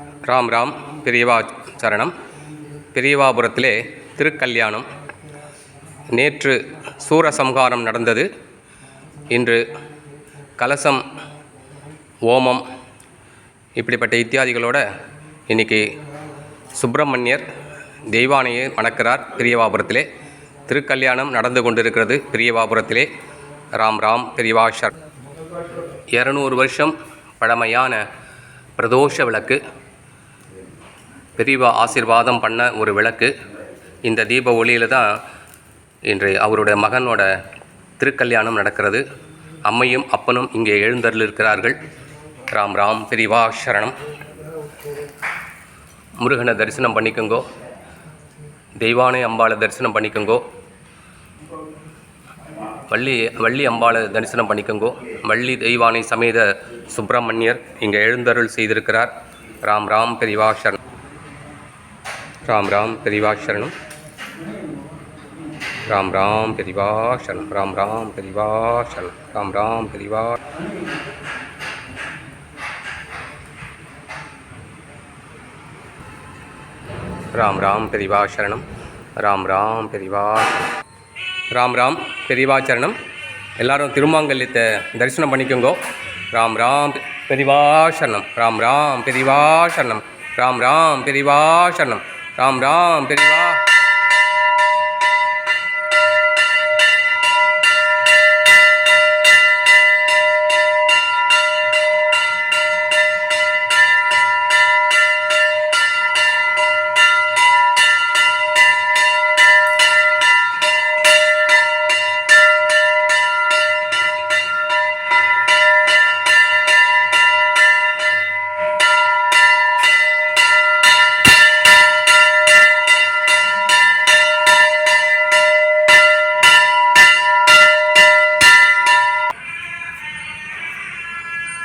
ராம் ராம் பெரியவா சரணம். பெரியவாபுரத்திலே திருக்கல்யாணம். நேற்று சூரசம்ஹாரம் நடந்தது. இன்று கலசம் ஓமம் இப்படிப்பட்ட இத்தியாதிகளோட இன்னைக்கு சுப்பிரமணியர் தெய்வானையை வணக்கிறார் பெரியவாபுரத்திலே. திருக்கல்யாணம் நடந்து கொண்டிருக்கிறது பெரியவாபுரத்திலே. ராம் ராம் பெரியவா சரண். இரநூறு வருஷம் பழமையான பிரதோஷ விளக்கு. பெரியவா ஆசீர்வாதம் பண்ண ஒரு விளக்கு. இந்த தீப ஒளியில் தான் இன்று அவருடைய மகனோட திருக்கல்யாணம் நடக்கிறது. அம்மையும் அப்பனும் இங்கே எழுந்தருளிருக்கிறார்கள். ராம் ராம் பெரியவா சரணம். முருகனை தரிசனம் பண்ணிக்கோங்கோ. தெய்வானை அம்பாளை தரிசனம் பண்ணிக்கோங்கோ. வள்ளி வள்ளி அம்பாளை தரிசனம் பண்ணிக்கோங்கோ. வள்ளி தெய்வானை சமேத சுப்பிரமணியர் இங்கே எழுந்தருள் செய்திருக்கிறார். ராம் ராம் பெரியவா சரணம். ராம் ராம் பிரிவாசரணம் ராம் ராம் பிரிவாசரணம் ராம் ராம் பிரிவாசரணம் ராம் ராம் பிரிவா ராம் ராம் பிரிவாசரணம் ராம் ராம் பெரிவா ராம் ராம் பெரிவாச்சரணம் எல்லாரும் திருமாங்கல்யத்தை தரிசனம் பண்ணிக்கோங்கோ ராம் ராம் பெரிவாசரணம் ராம் ராம் பெரிவாசரணம் ராம் ராம் பெரிவாசரணம் ராம் ராம் பெரியவா.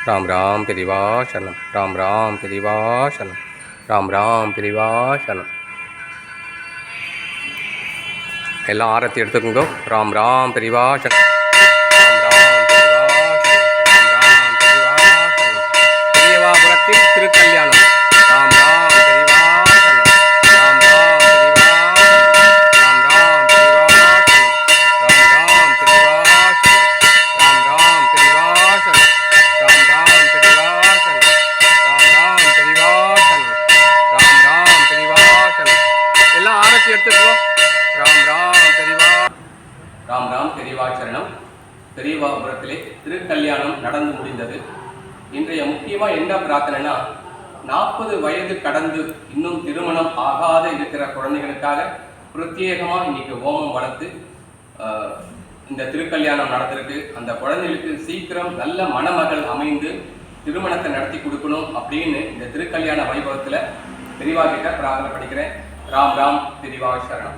ராம் ராம் பெரியவா சரணம் ராம் ராம் பெரியவா சரணம் ராம் ராம் பெரியவா சரணம் எல்லாம் ஆரத்தி எடுத்துக்கோங்க ராம் ராம் பெரியவா சரணம் ராம் சரணம் பெரியவாபுரத்திலே திருக்கல்யாணம் நடந்து முடிந்தது. இன்றைய முக்கியமாக என்ன பிரார்த்தனைனா நாற்பது வயது கடந்து இன்னும் திருமணம் ஆகாத இருக்கிற குழந்தைகளுக்காக பிரத்யேகமாக இன்னைக்கு ஹோமம் வளர்த்து ஆஹ், இந்த திருக்கல்யாணம் நடந்திருக்கு. அந்த குழந்தைகளுக்கு சீக்கிரம் நல்ல மணமகள் அமைந்து திருமணத்தை நடத்தி கொடுக்கணும் அப்படின்னு இந்த திருக்கல்யாண வைபவத்தில் பெரியவா கிட்ட பிரார்த்தனை படிக்கிறேன் ராம் ராம் பெரிவா சரணம்.